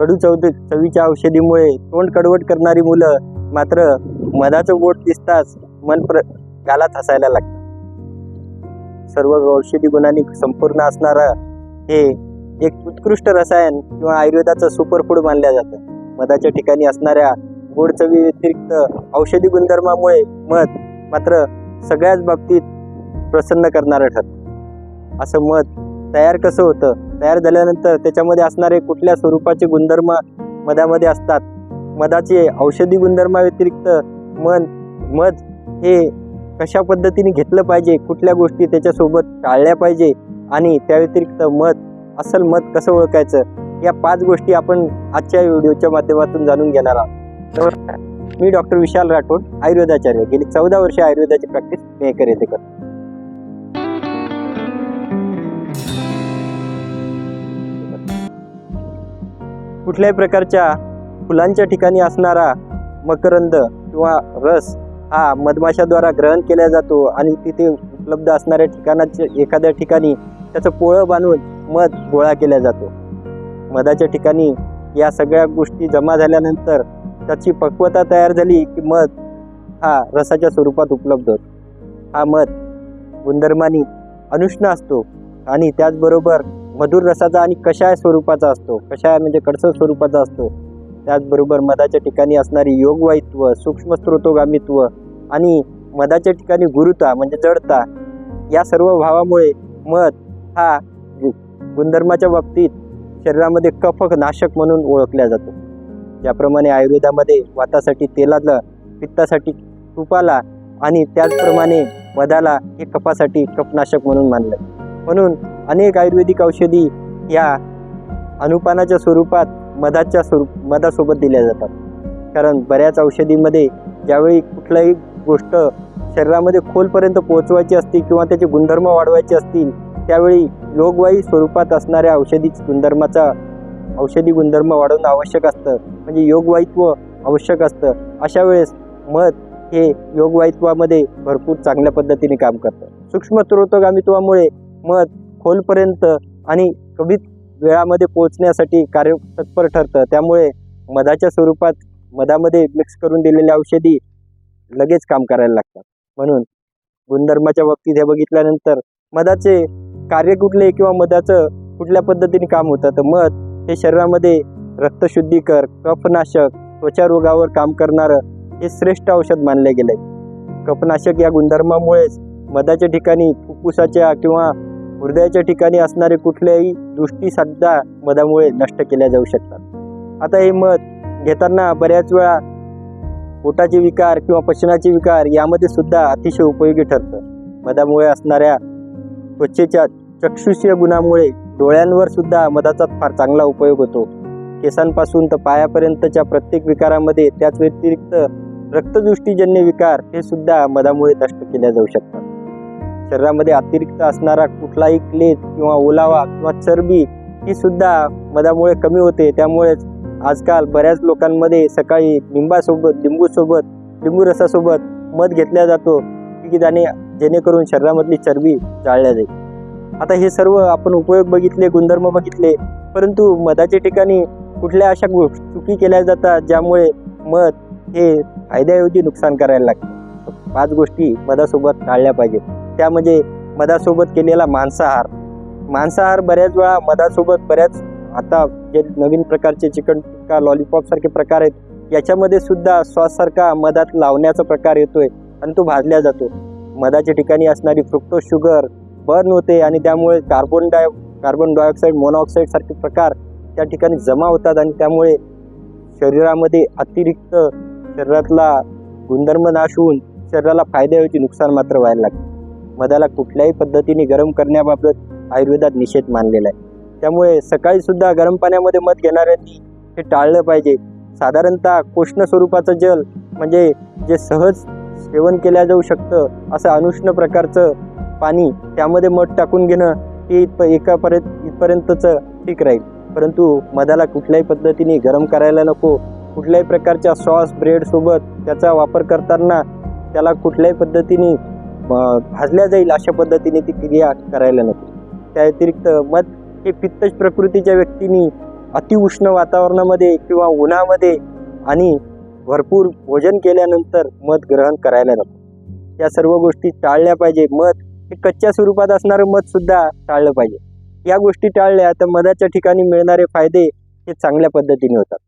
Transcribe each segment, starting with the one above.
कडू चव चवीच्या औषधीमुळे तोंड कडवट करणारी मुलं मात्र मधाचं गोट दिसताच मन प्र गालात हसायला लागतं. सर्व औषधी गुणांनी संपूर्ण असणारं हे एक उत्कृष्ट रसायन किंवा आयुर्वेदाचं सुपरफूड मानलं जातं. मधाच्या ठिकाणी असणाऱ्या गोड चवी व्यतिरिक्त औषधी गुणधर्मामुळे मध मात्र सगळ्याच बाबतीत प्रसन्न करणारं ठरतं. असं मध तयार कसं होतं? तयार झाल्यानंतर त्याच्यामध्ये असणारे कुठल्या स्वरूपाचे गुणधर्म मधामध्ये असतात? मधाचे औषधी गुणधर्माव्यतिरिक्त मन मध हे कशा पद्धतीने घेतलं पाहिजे? कुठल्या गोष्टी त्याच्यासोबत टाळल्या पाहिजे? आणि त्या व्यतिरिक्त मध असल मध कसं ओळखायचं? या पाच गोष्टी आपण आजच्या व्हिडिओच्या माध्यमातून जाणून घेणार आहोत. मी डॉक्टर विशाल राठोड आयुर्वेदाचार्य. गेली चौदा वर्षे आयुर्वेदाची प्रॅक्टिस मेकर येथे करतो. कुठल्याही प्रकारच्या फुलांच्या ठिकाणी असणारा मकरंद किंवा रस हा मधमाशाद्वारा ग्रहण केला जातो आणि तिथे उपलब्ध असणाऱ्या ठिकाणाच्या एखाद्या ठिकाणी त्याचं पोळं बांधून मध गोळा केला जातो. मधाच्या ठिकाणी या सगळ्या गोष्टी जमा झाल्यानंतर त्याची पक्वता तयार झाली की मध हा रसाच्या स्वरूपात उपलब्ध होतो. हा मध गुणधर्मानी अनुष्ण असतो आणि त्याचबरोबर मधुर रसाचा आणि कशाय स्वरूपाचा असतो? कशाय म्हणजे कडसर स्वरूपाचा असतो? त्याचबरोबर मधाच्या ठिकाणी असणारी योगवायित्व सूक्ष्म स्त्रोतोगामित्व आणि मधाच्या ठिकाणी गुरुता म्हणजे जडता या सर्व भावामुळे मध हा गु- गुणधर्माच्या बाबतीत शरीरामध्ये कफक नाशक म्हणून ओळखला जातो. ज्याप्रमाणे आयुर्वेदामध्ये वातासाठी तेलाला पित्तासाठी तुपाला आणि त्याचप्रमाणे मधाला हे कफासाठी कफनाशक म्हणून मानलं म्हणून अनेक आयुर्वेदिक औषधी या अनुपानाच्या स्वरूपात मधाच्या स्वरूप मधासोबत दिल्या जातात. कारण बऱ्याच औषधीमध्ये ज्यावेळी कुठलाही गोष्ट शरीरामध्ये खोलपर्यंत पोहोचवायची असते किंवा त्याचे गुणधर्म वाढवायचे असतील त्यावेळी योगवायी स्वरूपात असणाऱ्या औषधी गुणधर्माचा औषधी गुणधर्म वाढवणं आवश्यक असतं. म्हणजे योगवायित्व आवश्यक असतं. अशा वेळेस मध हे योगवायित्वामध्ये भरपूर चांगल्या पद्धतीने काम करतं. सूक्ष्म स्त्रोतगामित्वामुळे मध खोलपर्यंत आणि कमीत वेळामध्ये पोहोचण्यासाठी कार्य तत्पर ठरतं. त्यामुळे मधाच्या स्वरूपात मधामध्ये मिक्स करून दिलेल्या औषधी लगेच काम करायला लागतात. म्हणून गुणधर्माच्या बाबतीत हे बघितल्यानंतर मधाचे कार्य कुठले किंवा मधाचं कुठल्या पद्धतीने काम होतं? तर मध हे शरीरामध्ये रक्तशुद्धीकर कफनाशक त्वचा रोगावर काम करणारं हे श्रेष्ठ औषध मानले गेले कफनाशक या गुणधर्मामुळेच मधाच्या ठिकाणी फुफ्फुसाच्या किंवा हृदयाच्या ठिकाणी असणारे कुठल्याही दृष्टी सुद्धा मधामुळे नष्ट केल्या जाऊ शकतात. आता हे मध घेताना बऱ्याच वेळा पोटाचे विकार किंवा पचनाचे विकार यामध्ये सुद्धा अतिशय उपयोगी ठरतं. मधामुळे असणाऱ्या त्वचेच्या चक्षुषीय गुणामुळे डोळ्यांवर सुद्धा मधाचा फार चांगला उपयोग होतो. केसांपासून तर पायापर्यंतच्या प्रत्येक विकारामध्ये त्याच व्यतिरिक्त रक्तदृष्टीजन्य विकार हे सुद्धा मधामुळे नष्ट केल्या जाऊ शकतात. शरीरामध्ये अतिरिक्त असणारा कुठलाही क्लेश किंवा ओलावा किंवा चरबी ही सुद्धा मधामुळे कमी होते. त्यामुळेच आजकाल बऱ्याच लोकांमध्ये सकाळी लिंबासोबत लिंबूसोबत लिंबू रसासोबत मध घेतला जातो की त्याने जेणेकरून शरीरामधली चरबी जाळल्या जाईल. आता हे सर्व आपण उपयोग बघितले गुणधर्म बघितले परंतु मधाच्या ठिकाणी कुठल्या अशा चुकी केल्या जातात ज्यामुळे मध हे फायद्याऐवजी नुकसान करायला लागते? पाच गोष्टी मधासोबत टाळल्या पाहिजेत. त्या म्हणजे मधासोबत केलेला मांसाहार. मांसाहार बऱ्याच वेळा मधासोबत बऱ्याच आता जे नवीन प्रकारचे चिकन टिक्का लॉलीपॉप सारखे प्रकार आहेत याच्यामध्ये सुद्धा सॉससारखा मधात लावण्याचा प्रकार येतोय आणि तो भाजला जातो. मधाच्या ठिकाणी असणारी फ्रुक्टोज शुगर बर्न होते आणि त्यामुळे carbon di carbon dioxide monoxide सारखे प्रकार त्या ठिकाणी जमा होतात आणि त्यामुळे शरीरामध्ये अतिरिक्त शरीरातला गुणधर्म नाश होऊन शरीराला फायद्याऐवजी नुकसान मात्र व्हायला लागतं मधाला कुठल्याही पद्धतीने गरम करण्याबाबत आयुर्वेदात निषेध मानलेला आहे. त्यामुळे सकाळी सुद्धा गरम पाण्यामध्ये मध घेणाऱ्यांनी हे टाळलं पाहिजे. साधारणतः कोष्ण स्वरूपाचं जल म्हणजे जे सहज सेवन केल्या जाऊ शकतं असं अनुष्ण प्रकारचं पाणी त्यामध्ये मध टाकून घेणं हे इथप एकापर्यंत इथपर्यंतचं ठीक राहील. परंतु मधाला कुठल्याही पद्धतीने गरम करायला नको. कुठल्याही प्रकारच्या सॉस ब्रेडसोबत त्याचा वापर करताना त्याला कुठल्याही पद्धतीने भाजल्या जाईल अशा पद्धतीने ती क्रिया करायला नको. त्या व्यतिरिक्त मध हे पित्तज प्रकृतीच्या व्यक्तींनी अतिउष्ण वातावरणामध्ये किंवा उन्हामध्ये आणि भरपूर भोजन केल्यानंतर मध ग्रहण करायला नको. या सर्व गोष्टी टाळल्या पाहिजे. मध हे कच्च्या स्वरूपात असणारं मध सुद्धा टाळलं पाहिजे. या गोष्टी टाळल्या तर मधाच्या ठिकाणी मिळणारे फायदे हे चांगल्या पद्धतीने होतात.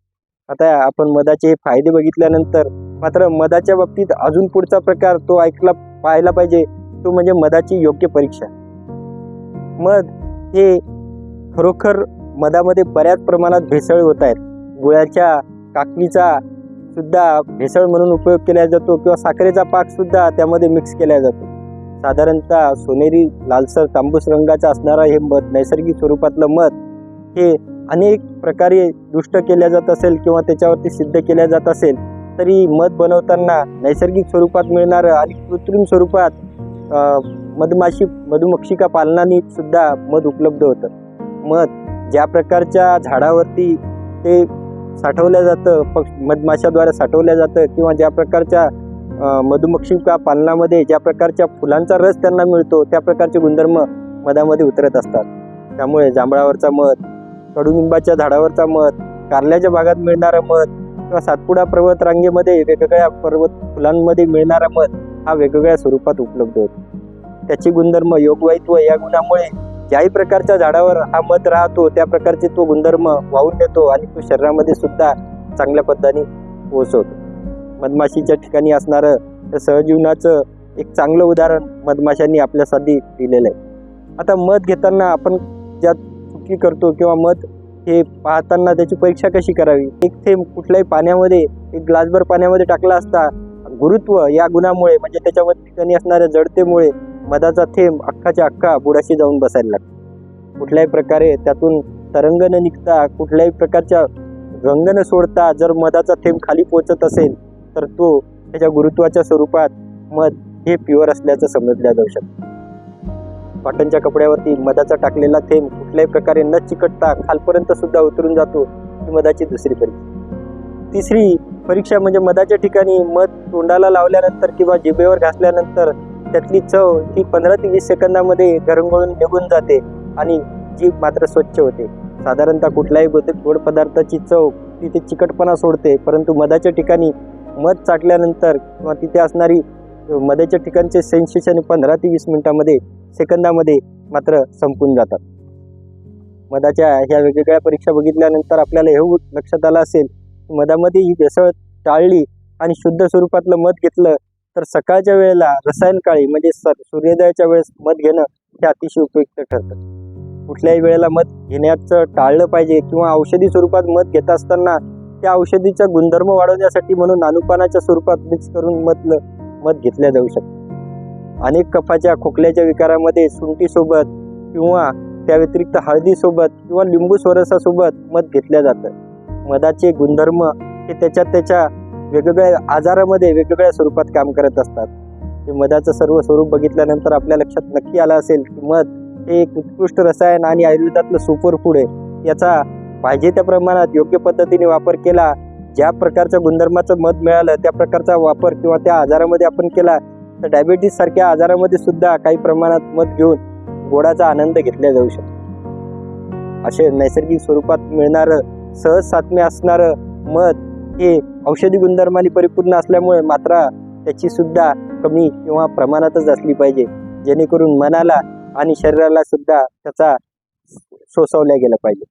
आता आपण मधाचे हे फायदे बघितल्यानंतर मात्र मधाच्या बाबतीत अजून पुढचा प्रकार तो ऐकला पाहायला पाहिजे तो म्हणजे मधाची योग्य परीक्षा. मध हे खरोखर मधामध्ये बऱ्याच प्रमाणात भेसळ होत आहेत. गुळाच्या काकवीचा सुद्धा भेसळ म्हणून उपयोग केला जातो किंवा साखरेचा पाक सुद्धा त्यामध्ये मिक्स केला जातो. साधारणतः सोनेरी लालसर तांबूस रंगाचा असणारा हे मध नैसर्गिक स्वरूपातलं मध हे अनेक प्रकारे दुष्ट केल्या जात असेल किंवा त्याच्यावरती सिद्ध केल्या जात असेल तरी मध बनवताना नैसर्गिक स्वरूपात मिळणारं आणि कृत्रिम स्वरूपात मधमाशी मधुमक्षिका पालनाने सुद्धा मध उपलब्ध होतं. मध ज्या प्रकारच्या झाडावरती ते साठवलं जातं पक्ष मधमाशाद्वारे साठवलं जातं किंवा ज्या प्रकारच्या मधुमक्षिका पालनामध्ये ज्या प्रकारच्या फुलांचा रस त्यांना मिळतो त्या प्रकारचे गुणधर्म मधामध्ये उतरत असतात. त्यामुळे जांभळावरचा मध कडुनिंबाच्या झाडावरचा मध कारल्याच्या भागात मिळणारं मध किंवा सातपुडा पर्वत रांगेमध्ये वेगवेगळ्या पर्वत फुलांमध्ये मिळणारा मध हा वेगवेगळ्या स्वरूपात उपलब्ध होतो. त्याची गुणधर्म योगवायित्व या गुणामुळे ज्याही प्रकारच्या झाडावर हा मध राहतो त्या प्रकारचे तो गुणधर्म वाहून नेतो आणि तो शरीरामध्ये सुद्धा चांगल्या पद्धतीने पोहोचवतो मधमाशीच्या ठिकाणी असणारं सहजीवनाचं एक चांगलं उदाहरण मधमाशांनी आपल्यासाठी दिलेलं आहे. आता मध घेताना आपण ज्या चुकी करतो किंवा मध हे पाहताना त्याची परीक्षा कशी करावी? एक थेंब कुठल्याही पाण्यामध्ये एक ग्लासभर पाण्यामध्ये टाकला असता गुरुत्व या गुणामुळे म्हणजे त्याच्यामध्ये ठिकाणी असणाऱ्या जडतेमुळे मधाचा थेंब अख्खाच्या अख्खा बुडाशी जाऊन बसायला लागतो. कुठल्याही प्रकारे त्यातून तरंग न निघता कुठल्याही प्रकारच्या रंग न सोडता जर मधाचा थेंब खाली पोचत असेल तर तो त्याच्या गुरुत्वाच्या स्वरूपात मध हे प्युअर असल्याचं समजल्या जाऊ शकतं. कॉटनच्या कपड्यावरती मधाचा टाकलेला थेंब कुठल्याही प्रकारे न चिकटता खालपर्यंत सुद्धा उतरून जातो ही मधाची दुसरी परीक्षा तिसरी परीक्षा म्हणजे मधाच्या ठिकाणी मध तोंडाला लावल्यानंतर किंवा जिभेवर घासल्यानंतर त्यातली चव ही पंधरा ते वीस सेकंदामध्ये घरंगळून निघून जाते आणि जीभ मात्र स्वच्छ होते. साधारणतः कुठल्याही गोद गोड पदार्थाची चव तिथे चिकटपणा सोडते परंतु मधाच्या ठिकाणी मध चाटल्यानंतर किंवा तिथे असणारी मधाच्या ठिकाणचे सेन्सेशन पंधरा ते वीस मिनिटामध्ये सेकंदामध्ये मात्र संपून जातात. मधाच्या ह्या वेगवेगळ्या परीक्षा बघितल्यानंतर आपल्याला हे लक्षात आलं असेल की मधामध्ये ही भेसळ टाळली आणि शुद्ध स्वरूपातलं मध घेतलं तर सकाळच्या वेळेला रसायन काळी म्हणजे स- सूर्योदयाच्या वेळेस मध घेणं हे अतिशय उपयुक्त ठरतं. कुठल्याही वेळेला मध घेण्याचं टाळलं पाहिजे किंवा औषधी स्वरूपात मध घेत असताना त्या औषधीचा गुणधर्म वाढवण्यासाठी म्हणून नानुपानाच्या स्वरूपात मिक्स करून मधलं मध घेतल्या जाऊ शकतं. अनेक कफाच्या खोकल्याच्या विकारामध्ये सुंठीसोबत किंवा त्या व्यतिरिक्त हळदीसोबत किंवा लिंबू स्वरसासोबत मध घेतल्या जातं. मधाचे गुणधर्म हे त्याच्या त्याच्या वेगवेगळ्या आजारामध्ये वेगवेगळ्या स्वरूपात काम करत असतात. हे मधाचं सर्व स्वरूप बघितल्यानंतर आपल्या लक्षात नक्की आलं असेल की मध हे एक उत्कृष्ट रसायन आणि आयुर्वेदातलं सुपर फूड आहे. याचा पाहिजे त्या प्रमाणात योग्य पद्धतीने वापर केला ज्या प्रकारच्या गुणधर्माचं मध मिळालं त्या प्रकारचा वापर किंवा त्या आजारामध्ये आपण केला तर डायबिटीस सारख्या आजारामध्ये सुद्धा काही प्रमाणात मध घेऊन गोडाचा आनंद घेतला जाऊ शकतो. असे नैसर्गिक स्वरूपात मिळणारं सहज सात्म्य असणारं मध हे औषधी गुणधर्माने परिपूर्ण असल्यामुळे मात्र त्याची सुद्धा कमी किंवा प्रमाणातच असली पाहिजे. जेणेकरून मनाला आणि शरीराला सुद्धा त्याचा सोसवल्या गेला पाहिजे.